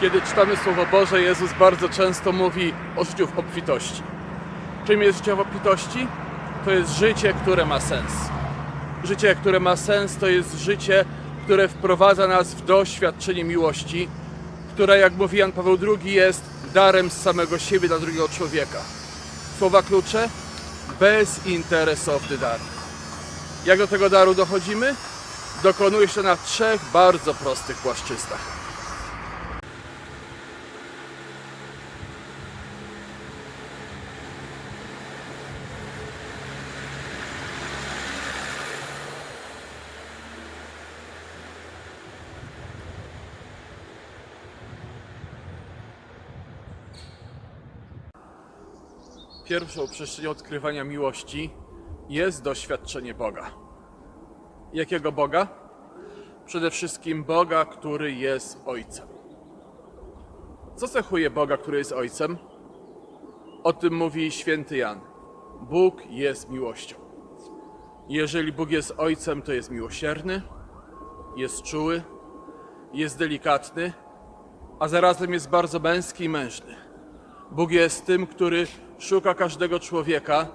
Kiedy czytamy Słowo Boże, Jezus bardzo często mówi o życiu w obfitości. Czym jest życie w obfitości? To jest życie, które ma sens. Życie, które ma sens, to jest życie, które wprowadza nas w doświadczenie miłości, która, jak mówi Jan Paweł II, jest darem z samego siebie dla drugiego człowieka. Słowa klucze? Bezinteresowny dar. Jak do tego daru dochodzimy? Dokonuje się na trzech bardzo prostych płaszczyznach. Pierwszą przyczyną odkrywania miłości jest doświadczenie Boga. Jakiego Boga? Przede wszystkim Boga, który jest Ojcem. Co cechuje Boga, który jest Ojcem? O tym mówi święty Jan. Bóg jest miłością. Jeżeli Bóg jest Ojcem, to jest miłosierny, jest czuły, jest delikatny, a zarazem jest bardzo męski i mężny. Bóg jest tym, który szuka każdego człowieka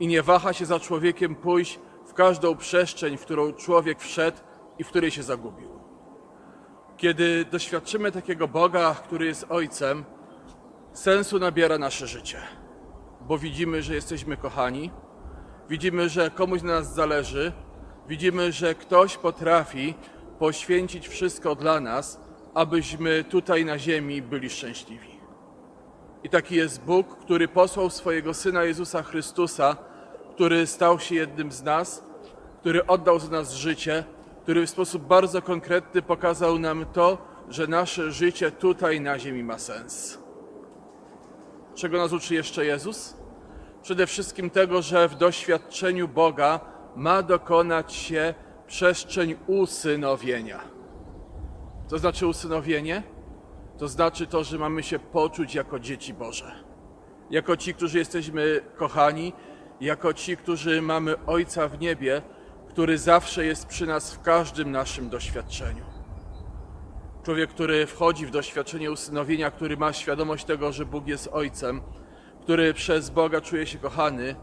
i nie waha się za człowiekiem pójść w każdą przestrzeń, w którą człowiek wszedł i w której się zagubił. Kiedy doświadczymy takiego Boga, który jest Ojcem, sensu nabiera nasze życie, bo widzimy, że jesteśmy kochani, widzimy, że komuś na nas zależy, widzimy, że ktoś potrafi poświęcić wszystko dla nas, abyśmy tutaj na ziemi byli szczęśliwi. I taki jest Bóg, który posłał swojego Syna Jezusa Chrystusa, który stał się jednym z nas, który oddał za nas życie, który w sposób bardzo konkretny pokazał nam to, że nasze życie tutaj na ziemi ma sens. Czego nas uczy jeszcze Jezus? Przede wszystkim tego, że w doświadczeniu Boga ma dokonać się przestrzeń usynowienia. Co znaczy usynowienie? To znaczy to, że mamy się poczuć jako dzieci Boże. Jako ci, którzy jesteśmy kochani, jako ci, którzy mamy Ojca w niebie, który zawsze jest przy nas w każdym naszym doświadczeniu. Człowiek, który wchodzi w doświadczenie usynowienia, który ma świadomość tego, że Bóg jest Ojcem, który przez Boga czuje się kochany,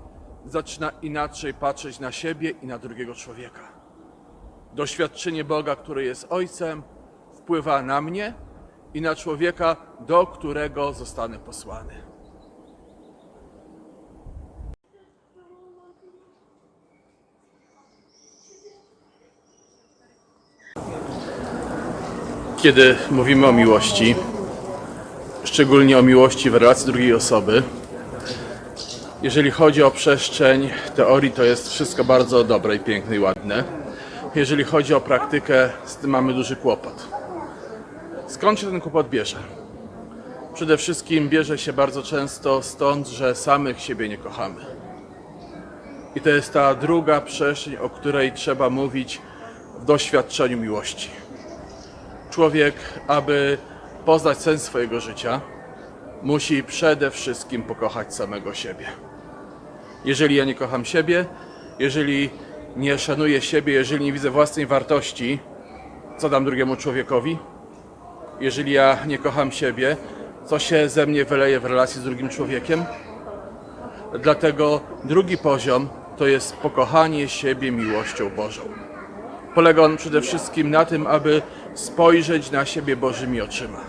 zaczyna inaczej patrzeć na siebie i na drugiego człowieka. Doświadczenie Boga, który jest Ojcem, wpływa na mnie i na człowieka, do którego zostanę posłany. Kiedy mówimy o miłości, szczególnie o miłości w relacji drugiej osoby, jeżeli chodzi o przestrzeń teorii, to jest wszystko bardzo dobre i piękne i ładne. Jeżeli chodzi o praktykę, z tym mamy duży kłopot. Skąd się ten kłopot bierze? Przede wszystkim bierze się bardzo często stąd, że samych siebie nie kochamy. I to jest ta druga przestrzeń, o której trzeba mówić w doświadczeniu miłości. Człowiek, aby poznać sens swojego życia, musi przede wszystkim pokochać samego siebie. Jeżeli ja nie kocham siebie, jeżeli nie szanuję siebie, jeżeli nie widzę własnej wartości, co dam drugiemu człowiekowi? Jeżeli ja nie kocham siebie, co się ze mnie wyleje w relacji z drugim człowiekiem? Dlatego drugi poziom to jest pokochanie siebie miłością Bożą. Polega on przede wszystkim na tym, aby spojrzeć na siebie Bożymi oczyma,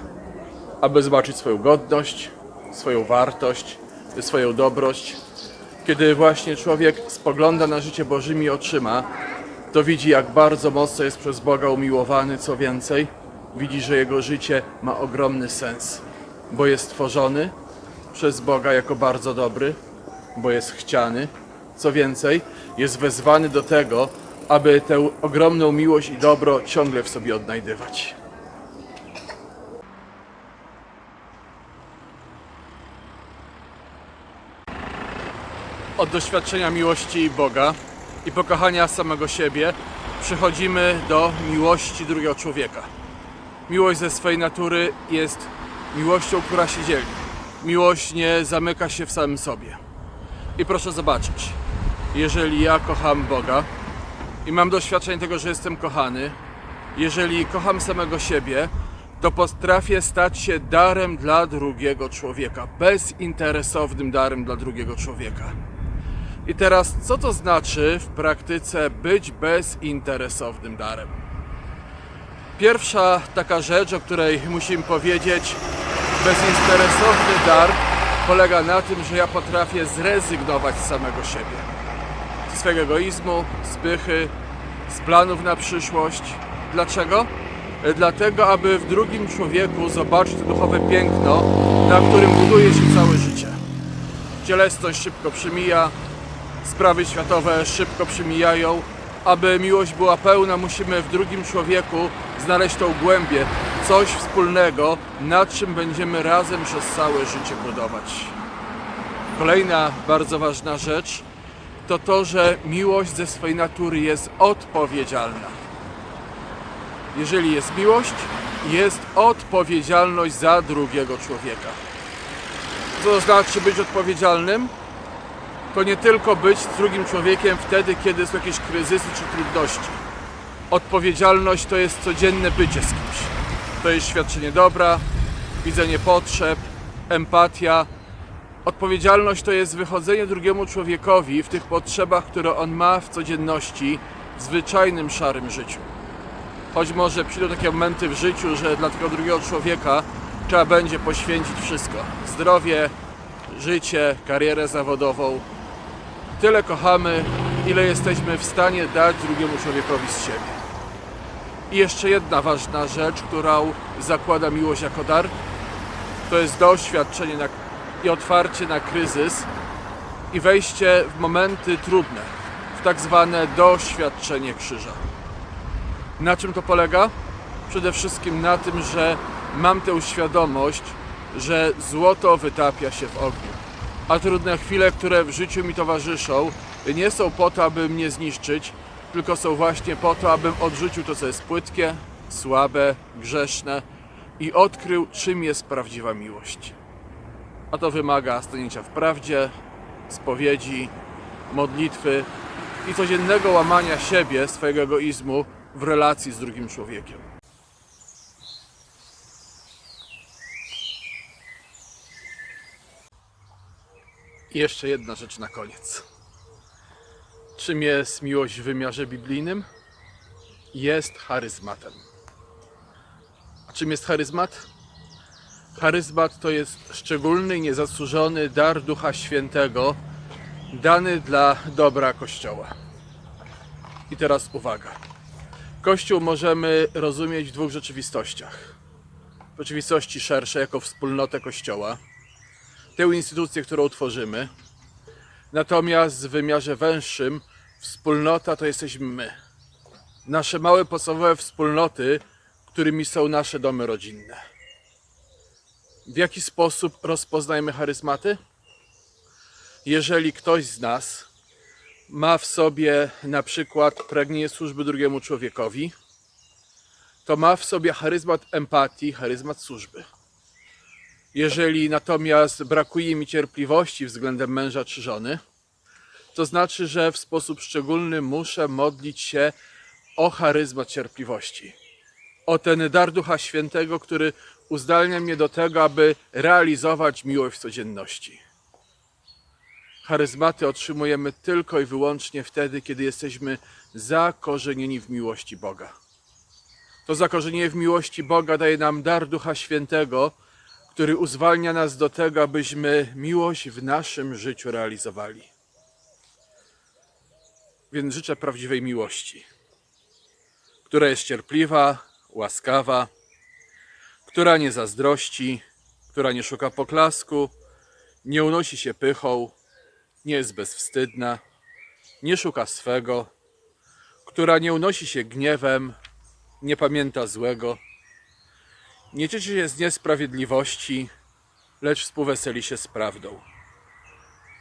aby zobaczyć swoją godność, swoją wartość, swoją dobroć. Kiedy właśnie człowiek spogląda na życie Bożymi oczyma, to widzi, jak bardzo mocno jest przez Boga umiłowany, co więcej, widzi, że jego życie ma ogromny sens, bo jest tworzony przez Boga jako bardzo dobry, bo jest chciany, co więcej, jest wezwany do tego, aby tę ogromną miłość i dobro ciągle w sobie odnajdywać. Od doświadczenia miłości Boga i pokochania samego siebie przechodzimy do miłości drugiego człowieka. Miłość ze swojej natury jest miłością, która się dzieli. Miłość nie zamyka się w samym sobie. I proszę zobaczyć, jeżeli ja kocham Boga i mam doświadczenie tego, że jestem kochany, jeżeli kocham samego siebie, to potrafię stać się darem dla drugiego człowieka, bezinteresownym darem dla drugiego człowieka. I teraz, co to znaczy w praktyce być bezinteresownym darem? Pierwsza taka rzecz, o której musimy powiedzieć, bezinteresowny dar polega na tym, że ja potrafię zrezygnować z samego siebie. Ze swojego egoizmu, z pychy, z planów na przyszłość. Dlaczego? E, Dlatego, aby w drugim człowieku zobaczyć duchowe piękno, na którym buduje się całe życie. Cielesność szybko przymija, sprawy światowe szybko przymijają. Aby miłość była pełna, musimy w drugim człowieku znaleźć tą głębię, coś wspólnego, nad czym będziemy razem przez całe życie budować. Kolejna bardzo ważna rzecz to to, że miłość ze swojej natury jest odpowiedzialna. Jeżeli jest miłość, jest odpowiedzialność za drugiego człowieka. Co to znaczy być odpowiedzialnym? To nie tylko być z drugim człowiekiem wtedy, kiedy są jakieś kryzysy czy trudności. Odpowiedzialność to jest codzienne bycie z kimś. To jest świadczenie dobra, widzenie potrzeb, empatia. Odpowiedzialność to jest wychodzenie drugiemu człowiekowi w tych potrzebach, które on ma w codzienności, w zwyczajnym szarym życiu. Choć może przyjdą takie momenty w życiu, że dla tego drugiego człowieka trzeba będzie poświęcić wszystko: zdrowie, życie, karierę zawodową. Tyle kochamy, ile jesteśmy w stanie dać drugiemu człowiekowi z siebie. I jeszcze jedna ważna rzecz, którą zakłada miłość jako dar, to jest doświadczenie na, i otwarcie na kryzys i wejście w momenty trudne, w tak zwane doświadczenie krzyża. Na czym to polega? Przede wszystkim na tym, że mam tę świadomość, że złoto wytapia się w ogniu. A trudne chwile, które w życiu mi towarzyszą, nie są po to, aby mnie zniszczyć, tylko są właśnie po to, abym odrzucił to, co jest płytkie, słabe, grzeszne i odkrył, czym jest prawdziwa miłość. A to wymaga stanięcia w prawdzie, spowiedzi, modlitwy i codziennego łamania siebie, swojego egoizmu w relacji z drugim człowiekiem. Jeszcze jedna rzecz na koniec. Czym jest miłość w wymiarze biblijnym? Jest charyzmatem. A czym jest charyzmat? Charyzmat to jest szczególny niezasłużony dar Ducha Świętego, dany dla dobra Kościoła. I teraz uwaga. Kościół możemy rozumieć w dwóch rzeczywistościach. W rzeczywistości szerszej, jako wspólnotę Kościoła, tę instytucję, którą tworzymy. Natomiast w wymiarze węższym wspólnota to jesteśmy my. Nasze małe podstawowe wspólnoty, którymi są nasze domy rodzinne. W jaki sposób rozpoznajemy charyzmaty? Jeżeli ktoś z nas ma w sobie na przykład pragnienie służby drugiemu człowiekowi, to ma w sobie charyzmat empatii, charyzmat służby. Jeżeli natomiast brakuje mi cierpliwości względem męża czy żony, to znaczy, że w sposób szczególny muszę modlić się o charyzmat cierpliwości. O ten dar Ducha Świętego, który uzdalnia mnie do tego, aby realizować miłość w codzienności. Charyzmaty otrzymujemy tylko i wyłącznie wtedy, kiedy jesteśmy zakorzenieni w miłości Boga. To zakorzenienie w miłości Boga daje nam dar Ducha Świętego, który uzwalnia nas do tego, abyśmy miłość w naszym życiu realizowali. Więc życzę prawdziwej miłości, która jest cierpliwa, łaskawa, która nie zazdrości, która nie szuka poklasku, nie unosi się pychą, nie jest bezwstydna, nie szuka swego, która nie unosi się gniewem, nie pamięta złego, nie cieszy się z niesprawiedliwości, lecz współweseli się z prawdą.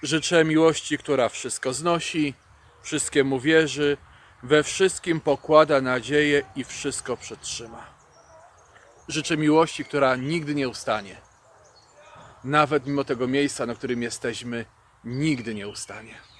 Życzę miłości, która wszystko znosi, wszystkiemu wierzy, we wszystkim pokłada nadzieję i wszystko przetrzyma. Życzę miłości, która nigdy nie ustanie. Nawet mimo tego miejsca, na którym jesteśmy, nigdy nie ustanie.